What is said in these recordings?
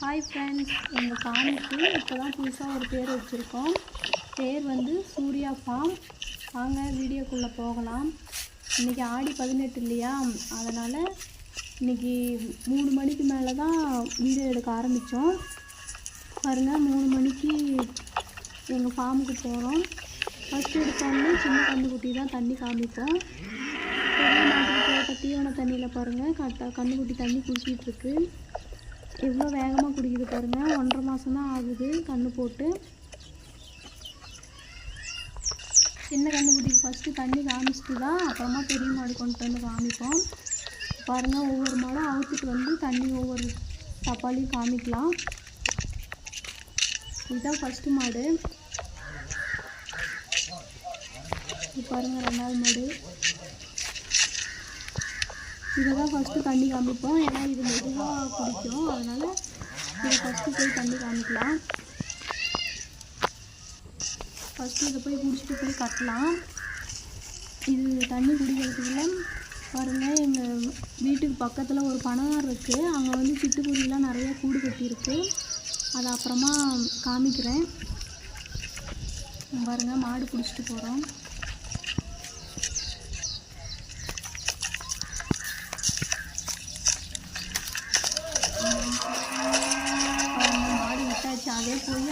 Hi friends எங்கள் ஃபார்முக்கு இப்போ தான் புதுசாக ஒரு பேர் வச்சுருக்கோம். பேர் வந்து சூர்யா ஃபார்ம் வாங்க வீடியோக்குள்ளே போகலாம். இன்றைக்கி ஆடி பதினெட்டு இல்லையா? அதனால் இன்றைக்கி மூணு மணிக்கு மேலே தான் வீடியோ எடுக்க ஆரம்பித்தோம் பாருங்கள் மூணு மணிக்கு எங்கள் ஃபார்முக்கு போகிறோம் ஃபஸ்ட் எடுத்தோடனே சின்ன கன்றுக்குட்டி தான் தண்ணி காமிப்போம். பெரிய மாட்டுக்கு போட்ட தீவன தண்ணியில் பாருங்கள் கரெக்டாக கன்றுக்குட்டி தண்ணி குடிச்சிட்டு எவ்வளோ வேகமாக குடிக்குது பாருங்கள் ஒன்றரை மாதம் தான் ஆகுது. கன்று போட்டு. சின்ன கன்றுக்குட்டிக்கு ஃபஸ்ட்டு தண்ணி காமிச்சிட்டு தான் அப்புறமா பெரிய மாடு கொண்டு வந்து காமிப்போம் பாருங்கள் ஒவ்வொரு மாடும் அவுத்துட்டு வந்து தண்ணி ஒவ்வொரு தப்பாலையும் காமிக்கலாம். இதுதான் ஃபஸ்ட்டு மாடு. இது பாருங்கள் ரெண்டாவது மாடு. இதை தான் ஃபஸ்ட்டு தண்ணி காமிப்போம். ஏன்னா இது மெதுவாக குடிக்கும். அதனால் இதை ஃபஸ்ட்டு போய் தண்ணி காமிக்கலாம். ஃபஸ்ட்டு இதை போய் குடிச்சிட்டு போய் கட்டலாம். இது தண்ணி குடிக்கிறதுக்குள்ள பாருங்கள் எங்கள் வீட்டுக்கு பக்கத்தில் ஒரு பணம் இருக்குது அங்கே வந்து சிட்டுக்குருவிலாம் நிறையா கூடு கட்டியிருக்கு. அதை அப்புறமா காமிக்கிறேன். பாருங்கள் மாடு பிடிச்சிட்டு போகிறோம் பாருங்க, மாடு விட்டாச்சு அதே போய்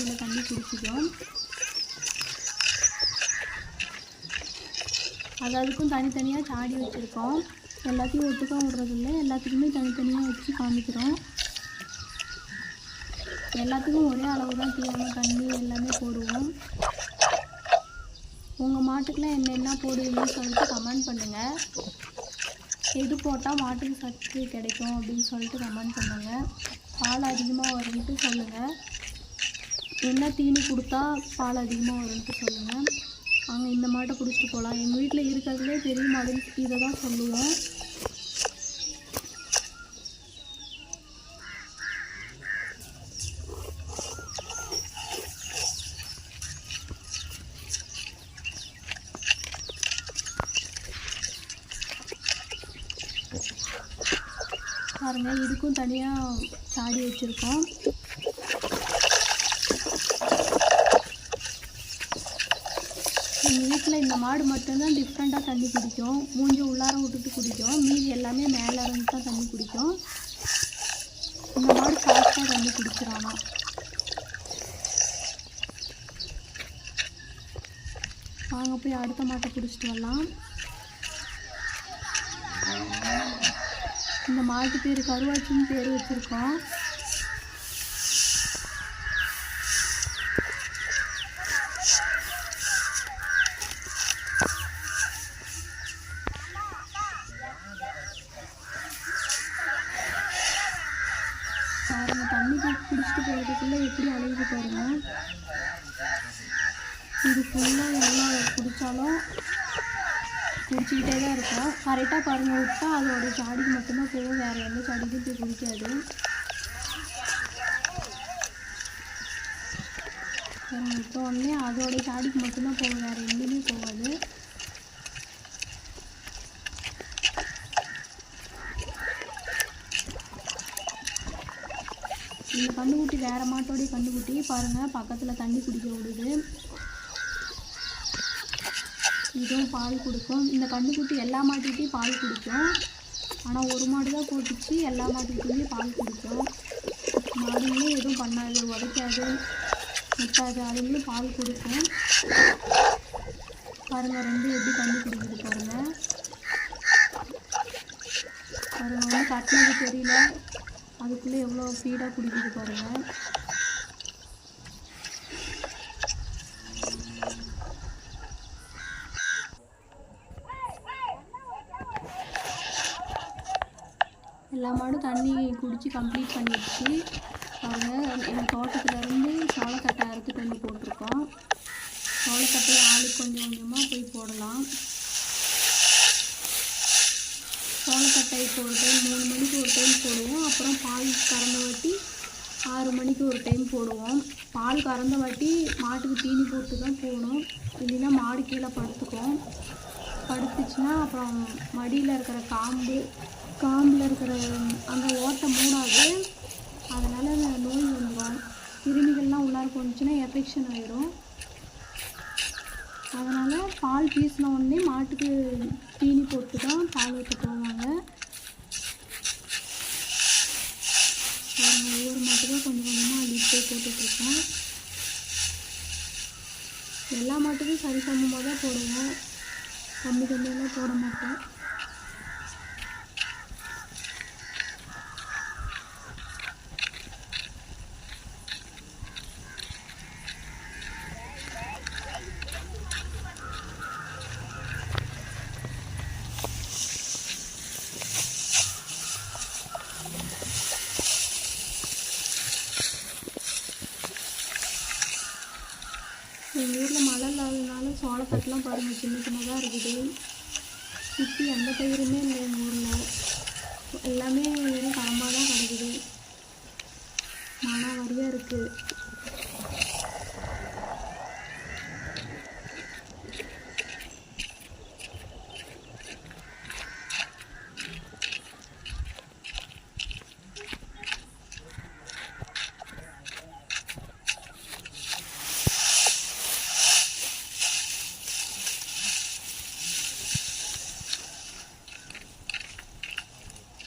அதோடைய தண்ணி குடிச்சிக்கும் அது அதுக்கும் தனித்தனியாக சாடி வச்சுருக்கோம். எல்லாத்தையும் ஒட்டுக்கா விடுறதில்ல. எல்லாத்துக்குமே தனித்தனியாக வச்சு காமிக்கிறோம். எல்லாத்துக்கும் ஒரே அளவு தான் தீவனம் தண்ணி எல்லாமே போடுவோம். உங்கள் மாட்டுக்கெலாம் என்னென்ன போடுவீங்கன்னு சொல்லிட்டு கமெண்ட் பண்ணுங்கள் எது போட்டால் மாட்டுக்கு சத்து கிடைக்கும் அப்படின்னு சொல்லிட்டு கமெண்ட் பண்ணுங்கள் பால் அதிகமாக வரும்ன்ட்டு சொல்லுங்கள் என்ன தீனி கொடுத்தா பால் அதிகமாக வரும்னு சொல்லுங்கள் வாங்க இந்த மாட்டை பிடிச்சிட்டு போகலாம் எங்கள் வீட்டில் இருக்கிறதுலே பெரிய மாடு இதை தான் சொல்லுவோம். பாருங்கள் இதுக்கும் தனியாக சாடி வச்சுருக்கோம். எங்கள் வீட்டில் இந்த மாடு மட்டும்தான் டிஃப்ரெண்ட்டாக தண்ணி குடிக்கும். மூஞ்சி உள்ளார விட்டுட்டு குடிக்கும். மீதி எல்லாமே மேலே இருந்து தான் தண்ணி குடிக்கும். இந்த மாடு ஃபாஸ்ட்டாக தண்ணி குடிக்கிறானா? வாங்க போய் அடுத்த மாட்டை பிடிச்சிட்டு வரலாம். இந்த மாட்டு பேர் கருவாச்சின்னு பேர் வச்சுருக்கோம் பாருங்க தண்ணி போய் குடிச்சிட்டு போகிறதுக்குள்ளே எப்படி அழுகுது பாருங்க இது ஃபுல்லாக எவ்வளோ குடித்தாலும் குடிச்சிக்கிட்டே தான் இருக்கும் கரெக்டாக பாருங்கள் விட்டா அதோட சாடிக்கு மட்டும்தான் போகும் வேறு எந்த சாடிக்கும் போய் குடிக்காது. இப்போ விட்ட உடனே சாடிக்கு மட்டும்தான் போகும் வேறு எங்கேயுமே போகாது இந்த கண்ணுக்குட்டி வேறு மாட்டோடைய கண்டுக்குட்டி பாருங்கள் பக்கத்தில் தண்ணி குடிக்க விடுது இதுவும் பால் கொடுக்கும். இந்த கண்டுக்குட்டி எல்லா மாட்டுக்கிட்டையும் பால் குடிக்கும். ஆனால் ஒரு மாடு தான் போட்டுச்சு எல்லா மாட்டுக்கிட்டையுமே பால் குடிக்கும். மாடுங்களும் எதுவும் பண்ணாது உடைக்காது முட்டாது. அதுங்களும் பால் கொடுக்கும். பாருங்கள் ரெண்டு எப்படி கண்டு குடிக்குது பாருங்கள் பாருங்கள் வந்து கட்டினது தெரியல. அதுக்குள்ளே எவ்வளோ ஸ்பீடாக குடிக்குது பாருங்கள் எல்லா மாடும் தண்ணி குடித்து கம்ப்ளீட் பண்ணிடுச்சு. பாருங்கள் எங்கள் தோட்டத்துலேருந்து சோளத்தட்டை அறுத்துட்டு வந்து போட்டிருக்கோம். சோளத்தட்டையை ஆளுக்கு கொஞ்சம் கொஞ்சமாக போய் போடலாம். டைப் ஒரு டைம் மூணு மணிக்கு ஒரு டைம் போடுவோம். அப்புறம் பால் கறந்த வாட்டி ஆறு மணிக்கு ஒரு டைம் போடுவோம். பால் கறந்த வாட்டி மாட்டுக்கு தீனி போட்டு தான் போகணும் இல்லைன்னா மாடு கீழே படுத்துக்கும். படுத்துச்சுன்னா அப்புறம் மடியில் இருக்கிற காம்பு காம்பில் இருக்கிற அந்த ஓட்டை மூடாது. அதனால் நோய் வந்துவேன் கிருமிகள்லாம் உள்ளார போணுச்சுன்னா எஃபெக்ஷன் ஆயிரும். அதனால் பால் பீசின உடனே மாட்டுக்கு தீனி போட்டு தான் பால் ஊற்ற போவாங்க. பாருங்க, ஒவ்வொரு மாட்டுக்கும் கொஞ்சம் கொஞ்சமாக அள்ளிட்டு போட்டுட்ருக்கோம் எல்லா மாட்டுக்கும் சரி சமமாக தான் போடுவோம். கம்மி கம்மியெல்லாம் போட மாட்டோம் எங்கள் ஊரில் மழை இல்லாததுனால எல்லாம் பாருங்கள் சின்ன சின்னதாக இருக்குது. சுற்றி எந்த பயிருமே இல்லை எங்கள் ஊரில். எல்லாமே வெறும் தரமாக தான் கிடக்குது மழை வரியாக இருக்குது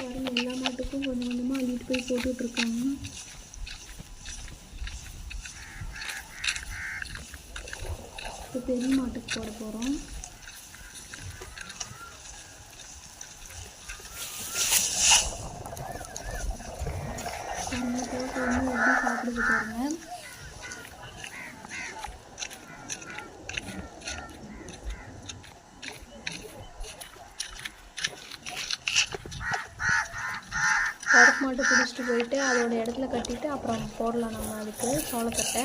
பாருங்க எல்லா மாட்டுக்கும் கொஞ்சம் கொஞ்சமாக அள்ளிட்டு போய் போட்டுட்ருக்காங்க. இப்போ பெரிய மாட்டுக்கு போட போகிறோம் போட்டு வந்து எப்படி சாப்பிடுது பாருங்க. எடுத்துகிட்டு போயிட்டு அதோட இடத்துல கட்டிட்டு அப்புறம் போடலாம் நம்ம அதுக்கு சோளத்தட்டை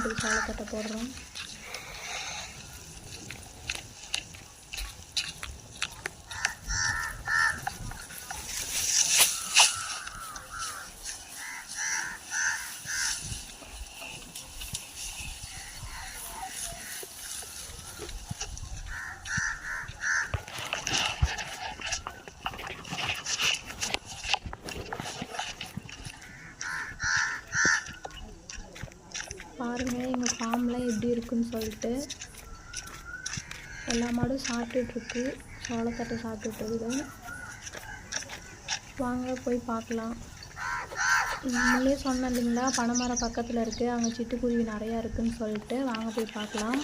பாருங்க கருப்பு மாட்டுக்கு சோளத்தட்டை போடுறோம். பாருங்கள் எங்கள் ஃபார்ம்லாம் எப்படி இருக்குன்னு சொல்லிட்டு. எல்லா மாடும் சாப்பிட்டுட்ருக்கு. சோளத்தட்டை சாப்பிட்டுட்ருக்குது. வாங்க போய் பார்க்கலாம். முன்னே சொன்னேன் இல்லைங்களா பனைமரம் பக்கத்தில் இருக்குது அங்கே சிட்டுக்குருவி நிறையா இருக்குதுன்னு சொல்லிட்டு. வாங்க போய் பார்க்கலாம்.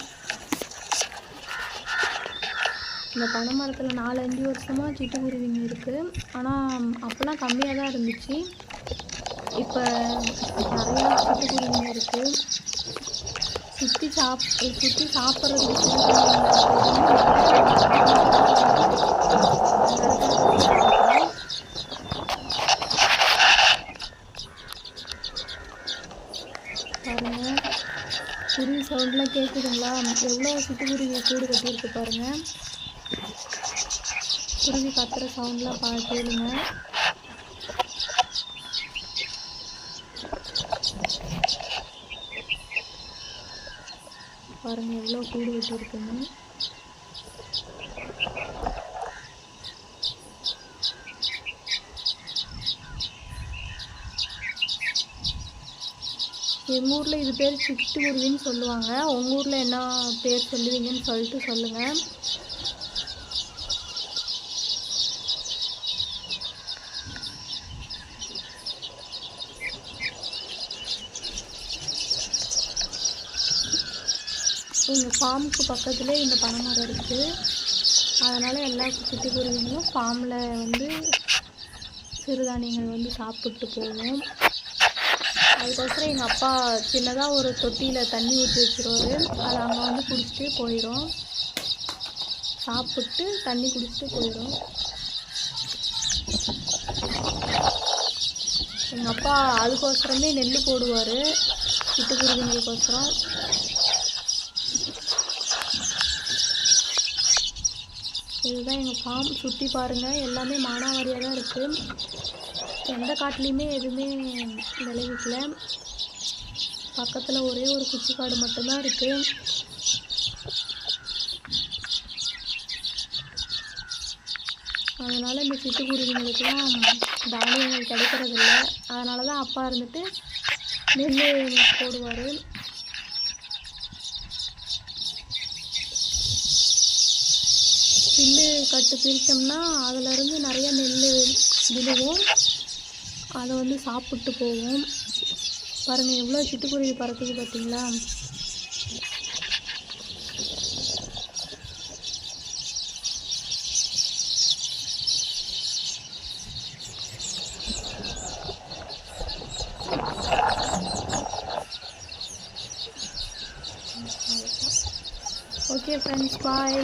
இந்த பனை மரத்தில் நாலு அஞ்சு வருஷமாக சிட்டுக்குருவிங்க இருக்குது ஆனால் அப்போல்லாம் கம்மியாக தான் இருந்துச்சு. இப்போ நிறையா சிட்டுக்குருவிங்க இருக்குது சுற்றி சாப் சுற்றி சாப்பிட்றதுக்கு பாருங்கள் குருவி சவுண்ட்லாம் கேட்குதுங்களா எவ்வளோ சிட்டுக்குருவி கூடு கட்டியிருக்கு பாருங்கள் குருவி கத்துற சவுண்ட்லாம் பா கேளுங்க. பாருங்க எவ்வளோ கூடு வச்சுருக்குன்னு. எங்கள் ஊரில் இது பேர் சிட்டுக்குருவின்னு சொல்லுவாங்க. உங்கள் ஊரில் என்ன பேர் சொல்லுவீங்கன்னு சொல்லிட்டு சொல்லுங்கள் எங்கள் ஃபார்முக்கு பக்கத்துலேயே இந்த பனைமரம் இருக்குது அதனால் எல்லா சிட்டுக்குருவிங்களும் ஃபார்மில் வந்து சிறுதானியங்கள் வந்து சாப்பிட்டு போகும் அதுக்கோசரம் எங்கள் அப்பா சின்னதாக ஒரு தொட்டியில் தண்ணி ஊற்றி வச்சிருவாரு. அதை அங்கே வந்து குடிச்சிட்டு போயிடும். சாப்பிட்டு தண்ணி குடிச்சிட்டு போயிடும். எங்கள் அப்பா அதுக்கோசரமே நெல் போடுவார். சிட்டுக்குருவிங்களுக்கோசரம் இதுதான் எங்கள் ஃபார்ம் சுற்றி பாருங்கள் எல்லாமே மானாவாரியாக தான் இருக்குது எந்த காட்டுலேயுமே எதுவுமே விளைவிக்கல பக்கத்தில் ஒரே ஒரு குச்சிக்காடு மட்டும்தான் இருக்குது அதனால் இந்த சிட்டுக்குருவிங்களுக்குலாம் தானியங்கள் கிடைக்கிறதில்ல. அதனால தான் அப்பா இருந்துட்டு நெல் போடுவார். புல்லு கட்டு பிரித்தோம்னா அதிலருந்து நிறைய நெல் விழுவும். அதை வந்து சாப்பிட்டு போகும் பாருங்கள் எவ்வளோ சிட்டுக்குருவி பறக்குது பார்த்தீங்களா ஓகே ஃப்ரெண்ட்ஸ் பாய்